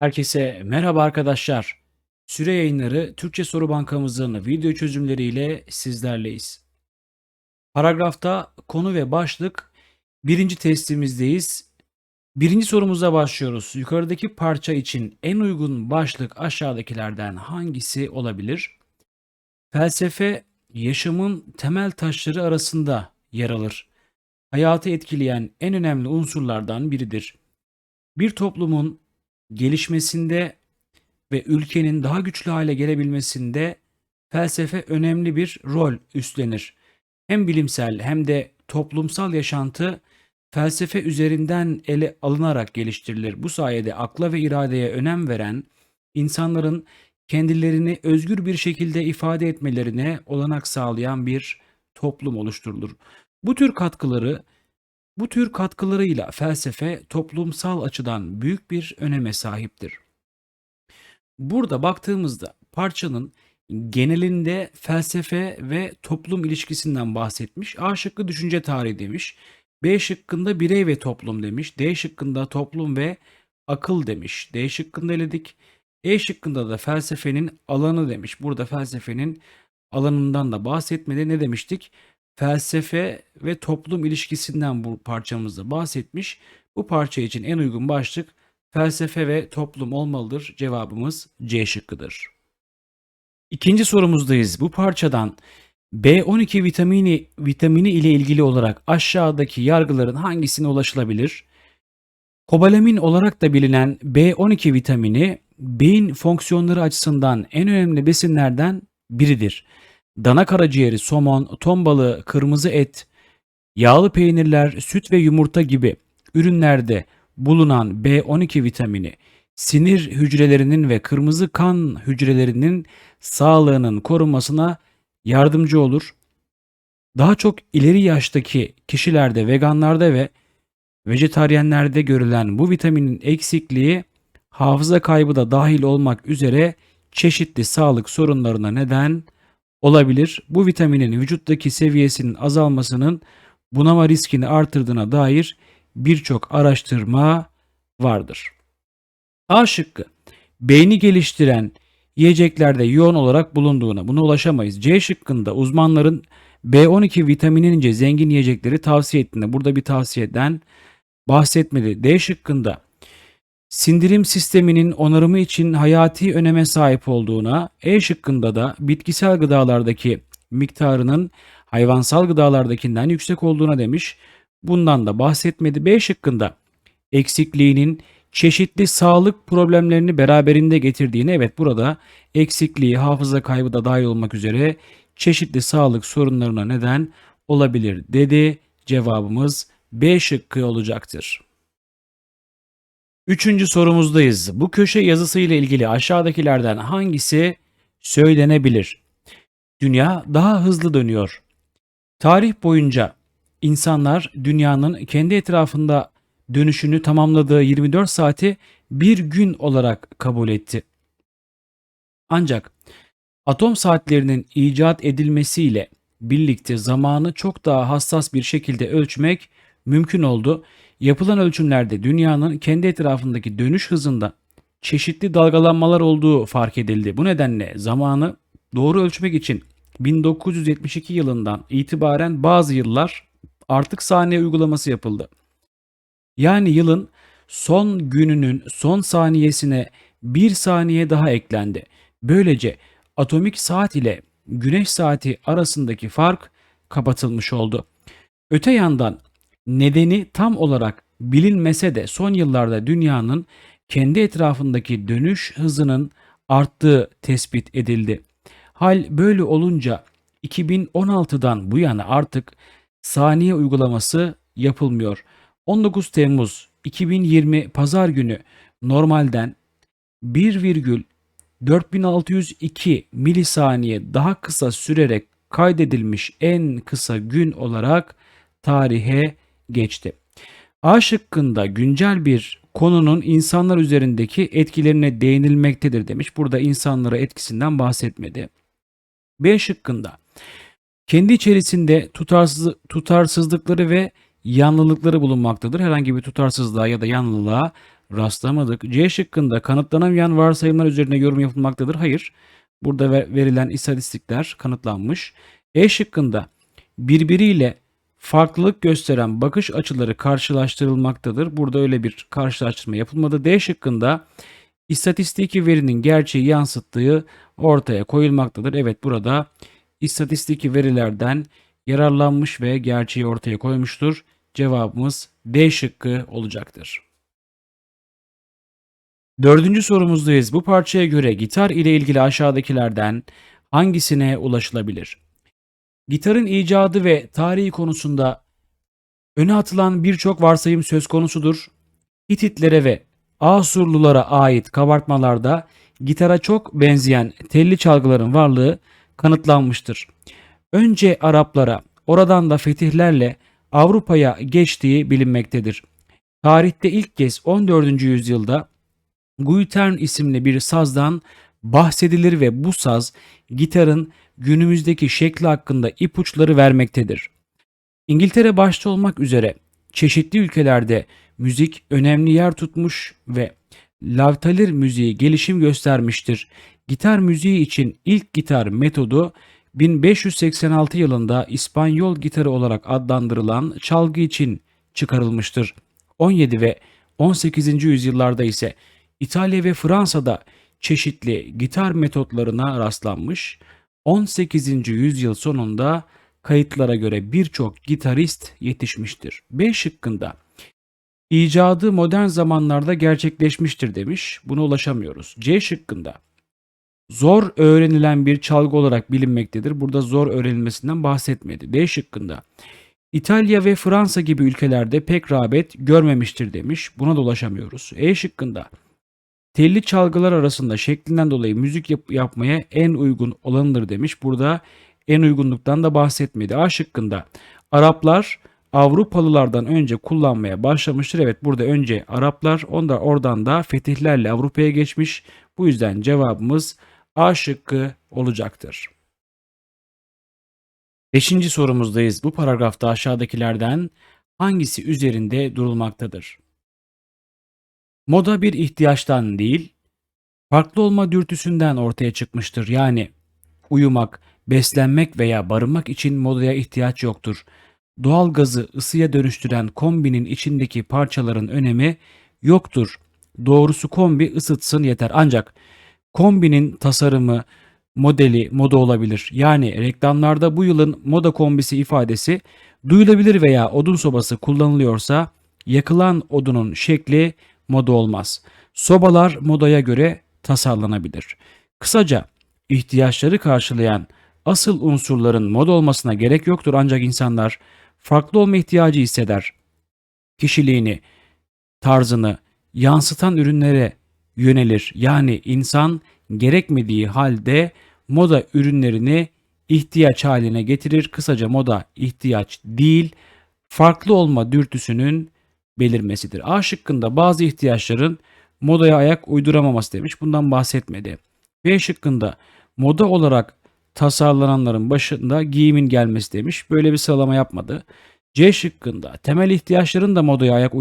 Herkese merhaba arkadaşlar. Süre Yayınları Türkçe Soru Bankamızın video çözümleriyle sizlerleyiz. Paragrafta konu ve başlık birinci testimizdeyiz. Birinci sorumuza başlıyoruz. Yukarıdaki parça için en uygun başlık aşağıdakilerden hangisi olabilir? Felsefe yaşamın temel taşları arasında yer alır. Hayatı etkileyen en önemli unsurlardan biridir. Bir toplumun gelişmesinde ve ülkenin daha güçlü hale gelebilmesinde felsefe önemli bir rol üstlenir. Hem bilimsel hem de toplumsal yaşantı felsefe üzerinden ele alınarak geliştirilir. Bu sayede akla ve iradeye önem veren insanların kendilerini özgür bir şekilde ifade etmelerine olanak sağlayan bir toplum oluşturulur. Bu tür katkıları bu tür katkılarıyla felsefe toplumsal açıdan büyük bir öneme sahiptir. Burada baktığımızda parçanın genelinde felsefe ve toplum ilişkisinden bahsetmiş. A şıkkı düşünce tarihi demiş. B şıkkında birey ve toplum demiş. D şıkkında toplum ve akıl demiş. D şıkkında eledik. E şıkkında da felsefenin alanı demiş. Burada felsefenin alanından da bahsetmedi. Ne demiştik? Felsefe ve toplum ilişkisinden bu parçamızda bahsetmiş. Bu parça için en uygun başlık felsefe ve toplum olmalıdır. Cevabımız C şıkkıdır. İkinci sorumuzdayız. Bu parçadan B12 vitamini vitamini ile ilgili olarak aşağıdaki yargıların hangisine ulaşılabilir? Kobalamin olarak da bilinen B12 vitamini beyin fonksiyonları açısından en önemli besinlerden biridir dana karaciğeri, somon, ton balığı, kırmızı et, yağlı peynirler, süt ve yumurta gibi ürünlerde bulunan B12 vitamini sinir hücrelerinin ve kırmızı kan hücrelerinin sağlığının korunmasına yardımcı olur. Daha çok ileri yaştaki kişilerde, veganlarda ve vejetaryenlerde görülen bu vitaminin eksikliği hafıza kaybı da dahil olmak üzere çeşitli sağlık sorunlarına neden olabilir. Bu vitaminin vücuttaki seviyesinin azalmasının bunama riskini artırdığına dair birçok araştırma vardır. A şıkkı beyni geliştiren yiyeceklerde yoğun olarak bulunduğuna buna ulaşamayız. C şıkkında uzmanların B12 vitaminince zengin yiyecekleri tavsiye ettiğinde burada bir tavsiyeden bahsetmedi. D şıkkında sindirim sisteminin onarımı için hayati öneme sahip olduğuna, E şıkkında da bitkisel gıdalardaki miktarının hayvansal gıdalardakinden yüksek olduğuna demiş. Bundan da bahsetmedi. B şıkkında eksikliğinin çeşitli sağlık problemlerini beraberinde getirdiğini evet burada eksikliği, hafıza kaybı da dahil olmak üzere çeşitli sağlık sorunlarına neden olabilir dedi. Cevabımız B şıkkı olacaktır. Üçüncü sorumuzdayız. Bu köşe yazısı ile ilgili aşağıdakilerden hangisi söylenebilir? Dünya daha hızlı dönüyor. Tarih boyunca insanlar dünyanın kendi etrafında dönüşünü tamamladığı 24 saati bir gün olarak kabul etti. Ancak atom saatlerinin icat edilmesiyle birlikte zamanı çok daha hassas bir şekilde ölçmek mümkün oldu Yapılan ölçümlerde dünyanın kendi etrafındaki dönüş hızında çeşitli dalgalanmalar olduğu fark edildi. Bu nedenle zamanı doğru ölçmek için 1972 yılından itibaren bazı yıllar artık saniye uygulaması yapıldı. Yani yılın son gününün son saniyesine bir saniye daha eklendi. Böylece atomik saat ile güneş saati arasındaki fark kapatılmış oldu. Öte yandan Nedeni tam olarak bilinmese de son yıllarda dünyanın kendi etrafındaki dönüş hızının arttığı tespit edildi. Hal böyle olunca 2016'dan bu yana artık saniye uygulaması yapılmıyor. 19 Temmuz 2020 pazar günü normalden 1,4602 milisaniye daha kısa sürerek kaydedilmiş en kısa gün olarak tarihe geçti. A şıkkında güncel bir konunun insanlar üzerindeki etkilerine değinilmektedir demiş. Burada insanlara etkisinden bahsetmedi. B şıkkında kendi içerisinde tutarsız, tutarsızlıkları ve yanlılıkları bulunmaktadır. Herhangi bir tutarsızlığa ya da yanlılığa Rastlamadık. C şıkkında kanıtlanamayan varsayımlar üzerine yorum yapılmaktadır. Hayır. Burada ver- verilen istatistikler kanıtlanmış. E şıkkında birbiriyle farklılık gösteren bakış açıları karşılaştırılmaktadır. Burada öyle bir karşılaştırma yapılmadı. D şıkkında istatistiki verinin gerçeği yansıttığı ortaya koyulmaktadır. Evet burada istatistiki verilerden yararlanmış ve gerçeği ortaya koymuştur. Cevabımız D şıkkı olacaktır. Dördüncü sorumuzdayız. Bu parçaya göre gitar ile ilgili aşağıdakilerden hangisine ulaşılabilir? Gitarın icadı ve tarihi konusunda öne atılan birçok varsayım söz konusudur. Hititlere ve Asurlulara ait kabartmalarda gitara çok benzeyen telli çalgıların varlığı kanıtlanmıştır. Önce Araplara, oradan da fetihlerle Avrupa'ya geçtiği bilinmektedir. Tarihte ilk kez 14. yüzyılda Guitern isimli bir sazdan bahsedilir ve bu saz gitarın günümüzdeki şekli hakkında ipuçları vermektedir. İngiltere başta olmak üzere çeşitli ülkelerde müzik önemli yer tutmuş ve lavtalir müziği gelişim göstermiştir. Gitar müziği için ilk gitar metodu 1586 yılında İspanyol gitarı olarak adlandırılan çalgı için çıkarılmıştır. 17 ve 18. yüzyıllarda ise İtalya ve Fransa'da çeşitli gitar metotlarına rastlanmış. 18. yüzyıl sonunda kayıtlara göre birçok gitarist yetişmiştir. B şıkkında icadı modern zamanlarda gerçekleşmiştir demiş. Buna ulaşamıyoruz. C şıkkında zor öğrenilen bir çalgı olarak bilinmektedir. Burada zor öğrenilmesinden bahsetmedi. D şıkkında İtalya ve Fransa gibi ülkelerde pek rağbet görmemiştir demiş. Buna da ulaşamıyoruz. E şıkkında telli çalgılar arasında şeklinden dolayı müzik yap- yapmaya en uygun olanıdır demiş. Burada en uygunluktan da bahsetmedi. A şıkkında Araplar Avrupalılardan önce kullanmaya başlamıştır. Evet burada önce Araplar onda oradan da fetihlerle Avrupa'ya geçmiş. Bu yüzden cevabımız A şıkkı olacaktır. Beşinci sorumuzdayız. Bu paragrafta aşağıdakilerden hangisi üzerinde durulmaktadır? Moda bir ihtiyaçtan değil, farklı olma dürtüsünden ortaya çıkmıştır. Yani uyumak, beslenmek veya barınmak için modaya ihtiyaç yoktur. Doğal gazı ısıya dönüştüren kombinin içindeki parçaların önemi yoktur. Doğrusu kombi ısıtsın yeter. Ancak kombinin tasarımı, modeli moda olabilir. Yani reklamlarda bu yılın moda kombisi ifadesi duyulabilir veya odun sobası kullanılıyorsa yakılan odunun şekli moda olmaz. Sobalar modaya göre tasarlanabilir. Kısaca ihtiyaçları karşılayan asıl unsurların moda olmasına gerek yoktur ancak insanlar farklı olma ihtiyacı hisseder. Kişiliğini, tarzını yansıtan ürünlere yönelir. Yani insan gerekmediği halde moda ürünlerini ihtiyaç haline getirir. Kısaca moda ihtiyaç değil, farklı olma dürtüsünün belirmesidir. A şıkkında bazı ihtiyaçların modaya ayak uyduramaması demiş. Bundan bahsetmedi. B şıkkında moda olarak tasarlananların başında giyimin gelmesi demiş. Böyle bir sıralama yapmadı. C şıkkında temel ihtiyaçların da modaya ayak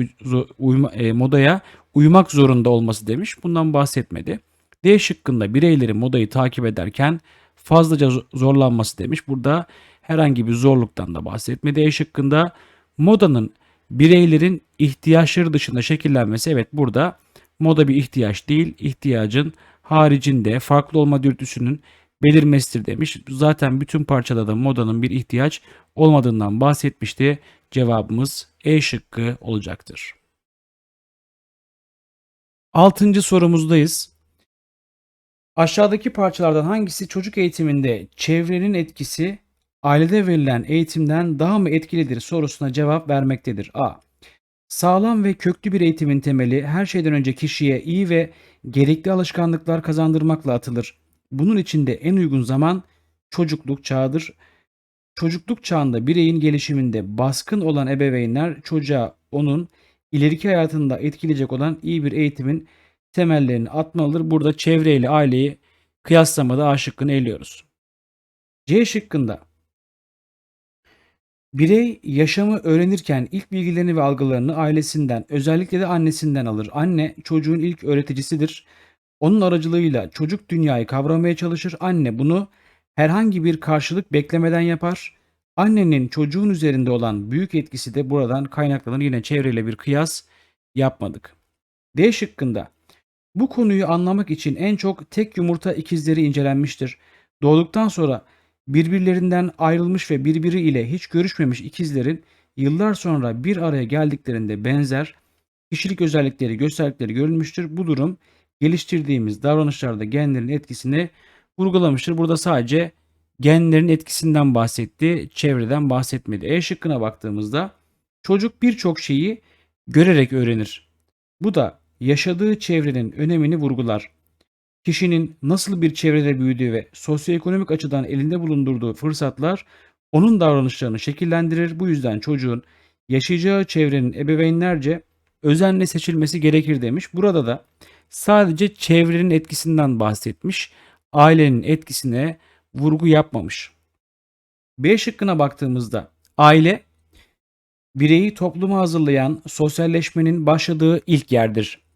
uyma- e, modaya uymak zorunda olması demiş. Bundan bahsetmedi. D şıkkında bireylerin modayı takip ederken fazlaca zo- zorlanması demiş. Burada herhangi bir zorluktan da bahsetmedi. E şıkkında modanın bireylerin ihtiyaçları dışında şekillenmesi evet burada moda bir ihtiyaç değil, ihtiyacın haricinde farklı olma dürtüsünün belirmesidir demiş. Zaten bütün parçada da modanın bir ihtiyaç olmadığından bahsetmişti. Cevabımız E şıkkı olacaktır. Altıncı sorumuzdayız. Aşağıdaki parçalardan hangisi çocuk eğitiminde çevrenin etkisi ailede verilen eğitimden daha mı etkilidir sorusuna cevap vermektedir. A. Sağlam ve köklü bir eğitimin temeli her şeyden önce kişiye iyi ve gerekli alışkanlıklar kazandırmakla atılır. Bunun için de en uygun zaman çocukluk çağıdır. Çocukluk çağında bireyin gelişiminde baskın olan ebeveynler çocuğa onun ileriki hayatında etkileyecek olan iyi bir eğitimin temellerini atmalıdır. Burada çevreyle aileyi kıyaslamada A şıkkını eliyoruz. C şıkkında Birey yaşamı öğrenirken ilk bilgilerini ve algılarını ailesinden, özellikle de annesinden alır. Anne çocuğun ilk öğreticisidir. Onun aracılığıyla çocuk dünyayı kavramaya çalışır. Anne bunu herhangi bir karşılık beklemeden yapar. Annenin çocuğun üzerinde olan büyük etkisi de buradan kaynaklanır. Yine çevreyle bir kıyas yapmadık. D şıkkında bu konuyu anlamak için en çok tek yumurta ikizleri incelenmiştir. Doğduktan sonra birbirlerinden ayrılmış ve birbiriyle hiç görüşmemiş ikizlerin yıllar sonra bir araya geldiklerinde benzer kişilik özellikleri, gösterdikleri görülmüştür. Bu durum geliştirdiğimiz davranışlarda genlerin etkisini vurgulamıştır. Burada sadece genlerin etkisinden bahsetti, çevreden bahsetmedi. E şıkkına baktığımızda çocuk birçok şeyi görerek öğrenir. Bu da yaşadığı çevrenin önemini vurgular. Kişinin nasıl bir çevrede büyüdüğü ve sosyoekonomik açıdan elinde bulundurduğu fırsatlar onun davranışlarını şekillendirir. Bu yüzden çocuğun yaşayacağı çevrenin ebeveynlerce özenle seçilmesi gerekir demiş. Burada da sadece çevrenin etkisinden bahsetmiş. Ailenin etkisine vurgu yapmamış. B şıkkına baktığımızda aile bireyi topluma hazırlayan sosyalleşmenin başladığı ilk yerdir.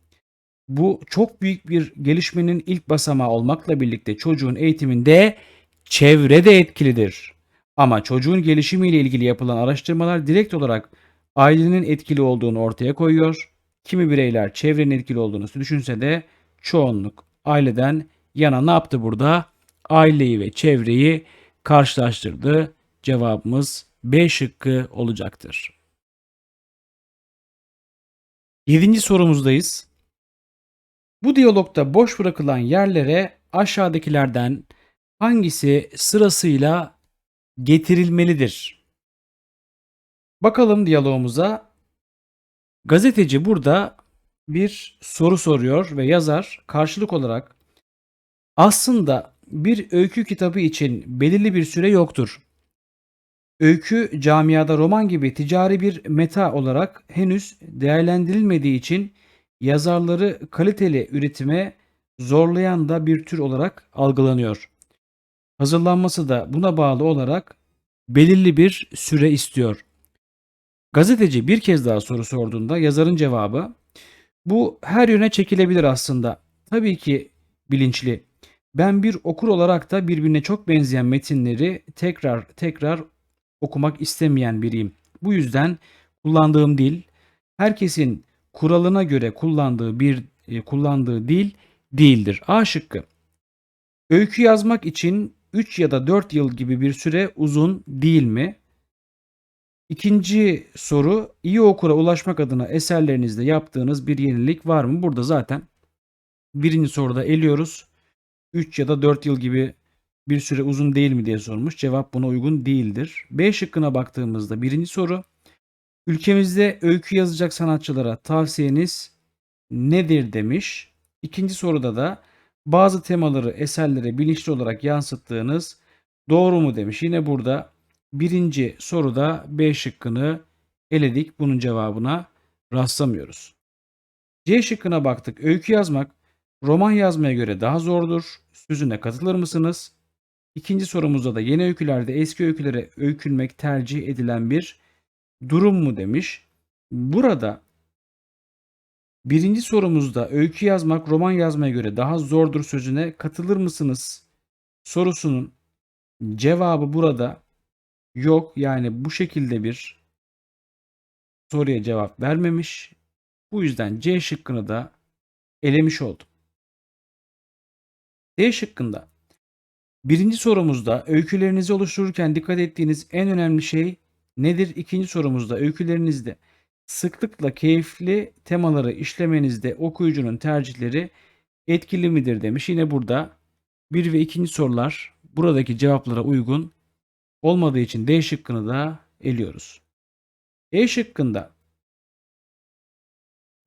Bu çok büyük bir gelişmenin ilk basamağı olmakla birlikte çocuğun eğitiminde çevre de etkilidir. Ama çocuğun gelişimiyle ilgili yapılan araştırmalar direkt olarak ailenin etkili olduğunu ortaya koyuyor. Kimi bireyler çevrenin etkili olduğunu düşünse de çoğunluk aileden yana ne yaptı burada? Aileyi ve çevreyi karşılaştırdı. Cevabımız B şıkkı olacaktır. Yedinci sorumuzdayız. Bu diyalogda boş bırakılan yerlere aşağıdakilerden hangisi sırasıyla getirilmelidir? Bakalım diyalogumuza. Gazeteci burada bir soru soruyor ve yazar karşılık olarak aslında bir öykü kitabı için belirli bir süre yoktur. Öykü camiada roman gibi ticari bir meta olarak henüz değerlendirilmediği için yazarları kaliteli üretime zorlayan da bir tür olarak algılanıyor. Hazırlanması da buna bağlı olarak belirli bir süre istiyor. Gazeteci bir kez daha soru sorduğunda yazarın cevabı bu her yöne çekilebilir aslında. Tabii ki bilinçli. Ben bir okur olarak da birbirine çok benzeyen metinleri tekrar tekrar okumak istemeyen biriyim. Bu yüzden kullandığım dil herkesin kuralına göre kullandığı bir e, kullandığı dil değildir. A şıkkı. Öykü yazmak için 3 ya da 4 yıl gibi bir süre uzun değil mi? İkinci soru iyi okura ulaşmak adına eserlerinizde yaptığınız bir yenilik var mı? Burada zaten birinci soruda eliyoruz. 3 ya da 4 yıl gibi bir süre uzun değil mi diye sormuş. Cevap buna uygun değildir. B şıkkına baktığımızda birinci soru ülkemizde öykü yazacak sanatçılara tavsiyeniz nedir demiş. İkinci soruda da bazı temaları eserlere bilinçli olarak yansıttığınız doğru mu demiş. Yine burada birinci soruda B şıkkını eledik. Bunun cevabına rastlamıyoruz. C şıkkına baktık. Öykü yazmak roman yazmaya göre daha zordur. Sözüne katılır mısınız? İkinci sorumuzda da yeni öykülerde eski öykülere öykünmek tercih edilen bir durum mu demiş. Burada birinci sorumuzda öykü yazmak roman yazmaya göre daha zordur sözüne katılır mısınız sorusunun cevabı burada yok. Yani bu şekilde bir soruya cevap vermemiş. Bu yüzden C şıkkını da elemiş oldum. D şıkkında birinci sorumuzda öykülerinizi oluştururken dikkat ettiğiniz en önemli şey nedir? İkinci sorumuzda öykülerinizde sıklıkla keyifli temaları işlemenizde okuyucunun tercihleri etkili midir demiş. Yine burada bir ve ikinci sorular buradaki cevaplara uygun olmadığı için D şıkkını da eliyoruz. E şıkkında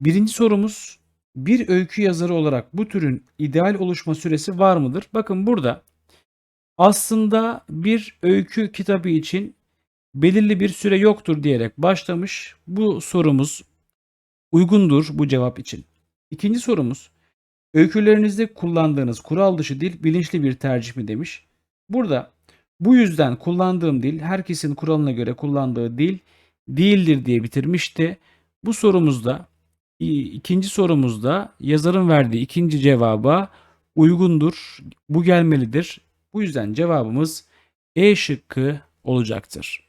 birinci sorumuz bir öykü yazarı olarak bu türün ideal oluşma süresi var mıdır? Bakın burada aslında bir öykü kitabı için belirli bir süre yoktur diyerek başlamış. Bu sorumuz uygundur bu cevap için. İkinci sorumuz öykülerinizde kullandığınız kural dışı dil bilinçli bir tercih mi demiş. Burada Bu yüzden kullandığım dil herkesin kuralına göre kullandığı dil değildir diye bitirmişti. Bu sorumuzda ikinci sorumuzda yazarın verdiği ikinci cevaba uygundur. Bu gelmelidir. Bu yüzden cevabımız E şıkkı olacaktır.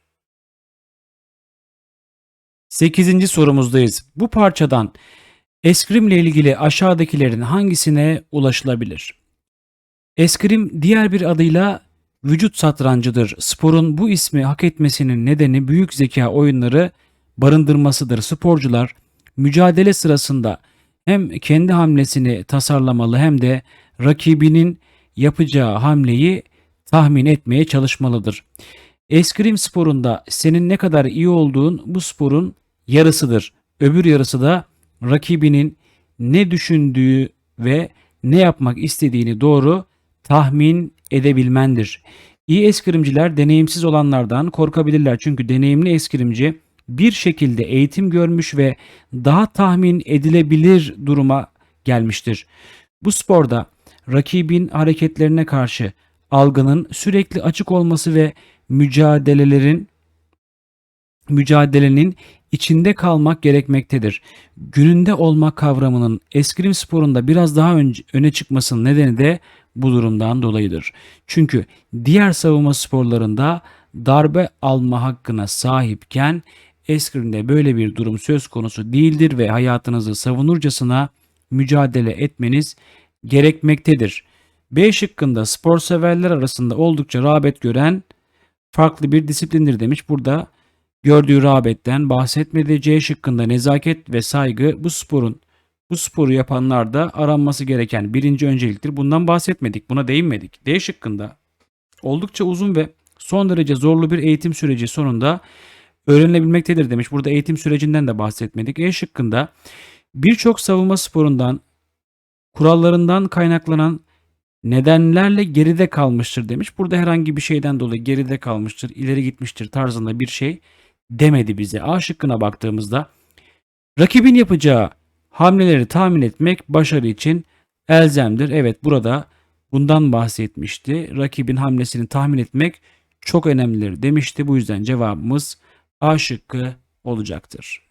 Sekizinci sorumuzdayız. Bu parçadan eskrimle ilgili aşağıdakilerin hangisine ulaşılabilir? Eskrim diğer bir adıyla vücut satrancıdır. Sporun bu ismi hak etmesinin nedeni büyük zeka oyunları barındırmasıdır. Sporcular mücadele sırasında hem kendi hamlesini tasarlamalı hem de rakibinin yapacağı hamleyi tahmin etmeye çalışmalıdır. Eskrim sporunda senin ne kadar iyi olduğun bu sporun yarısıdır. Öbür yarısı da rakibinin ne düşündüğü ve ne yapmak istediğini doğru tahmin edebilmendir. İyi eskrimciler deneyimsiz olanlardan korkabilirler çünkü deneyimli eskrimci bir şekilde eğitim görmüş ve daha tahmin edilebilir duruma gelmiştir. Bu sporda rakibin hareketlerine karşı algının sürekli açık olması ve mücadelelerin mücadelenin içinde kalmak gerekmektedir. Gününde olmak kavramının eskrim sporunda biraz daha önce, öne çıkmasının nedeni de bu durumdan dolayıdır. Çünkü diğer savunma sporlarında darbe alma hakkına sahipken eskrimde böyle bir durum söz konusu değildir ve hayatınızı savunurcasına mücadele etmeniz gerekmektedir. B şıkkında spor severler arasında oldukça rağbet gören farklı bir disiplindir demiş. Burada gördüğü rağbetten bahsetmedi. C şıkkında nezaket ve saygı bu sporun bu sporu yapanlarda aranması gereken birinci önceliktir. Bundan bahsetmedik, buna değinmedik. D şıkkında oldukça uzun ve son derece zorlu bir eğitim süreci sonunda öğrenilebilmektedir demiş. Burada eğitim sürecinden de bahsetmedik. E şıkkında birçok savunma sporundan kurallarından kaynaklanan nedenlerle geride kalmıştır demiş. Burada herhangi bir şeyden dolayı geride kalmıştır, ileri gitmiştir tarzında bir şey demedi bize. A şıkkına baktığımızda rakibin yapacağı hamleleri tahmin etmek başarı için elzemdir. Evet burada bundan bahsetmişti. Rakibin hamlesini tahmin etmek çok önemlidir demişti. Bu yüzden cevabımız A şıkkı olacaktır.